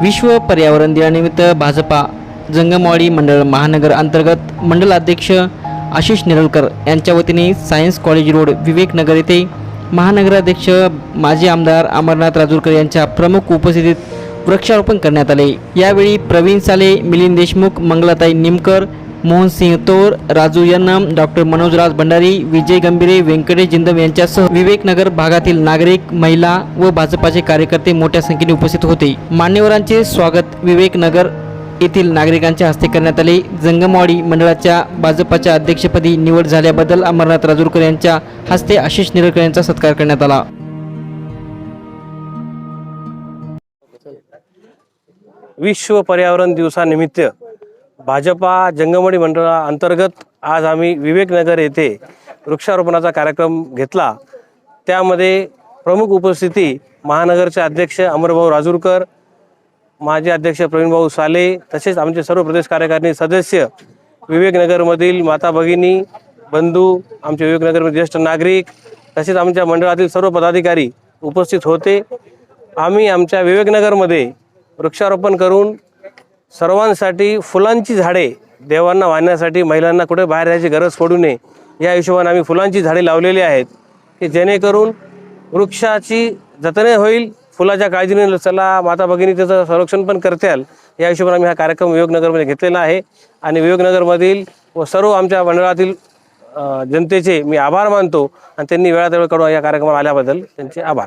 विश्व पर्यावरण दिनानिमित्त भाजपा जंगमवाडी मंडळ महानगर अंतर्गत मंडल अध्यक्ष आशिष निरळकर यांच्या वतीने सायन्स कॉलेज रोड विवेकनगर येथे महानगराध्यक्ष माजी आमदार अमरनाथ राजूरकर यांच्या प्रमुख उपस्थितीत वृक्षारोपण करण्यात आले. यावेळी प्रवीण साले मिलिंद देशमुख मंगलाताई निमकर मोहन सिंह तोर राजू यन्नम डॉक्टर मनोजराज भंडारी विजय गंभीरे व्यंकटेश जिंदम यांच्यासह विवेकनगर भागातील नागरिक महिला व भाजपाचे कार्यकर्ते मोठ्या संख्येने उपस्थित होते. मान्यवरांचे स्वागत विवेकनगर येथील नागरिकांच्या हस्ते करण्यात आले. जंगमवाडी मंडळाच्या भाजपाच्या अध्यक्षपदी निवड झाल्याबद्दल अमरनाथ राजूरकर यांच्या हस्ते आशिष निरकर यांचा सत्कार करण्यात आला. विश्व पर्यावरण दिवसानिमित्त भाजपा जंगमणी मंडळा अंतर्गत आज आम्ही विवेकनगर येथे वृक्षारोपणाचा कार्यक्रम घेतला. त्यामध्ये प्रमुख उपस्थिती महानगरचे अध्यक्ष अमरभाऊ राजूरकर माजी अध्यक्ष प्रवीणभाऊ साले तसेच आमचे सर्व प्रदेश कार्यकारिणी सदस्य विवेकनगरमधील माता भगिनी बंधू आमचे विवेकनगरमधील ज्येष्ठ नागरिक तसेच आमच्या मंडळातील सर्व पदाधिकारी उपस्थित होते. आम्ही आमच्या विवेकनगरमध्ये वृक्षारोपण करून सर्वांसाठी फुलांची झाडे देवांना वाहण्यासाठी महिलांना कुठे बाहेर जायची गरज पडू नये या हिशोबाने आम्ही फुलांची झाडे लावलेली आहेत की जेणेकरून वृक्षाची जतने होईल फुलाच्या काळजीने चला माता भगिनी त्याचं संरक्षण पण करताल. या हिशोबाने आम्ही हा कार्यक्रम विवेकनगरमध्ये घेतलेला आहे आणि विवेकनगरमधील व सर्व आमच्या मंडळातील जनतेचे मी आभार मानतो आणि त्यांनी वेळात वेळ काढून या कार्यक्रमात आल्याबद्दल त्यांचे आभार.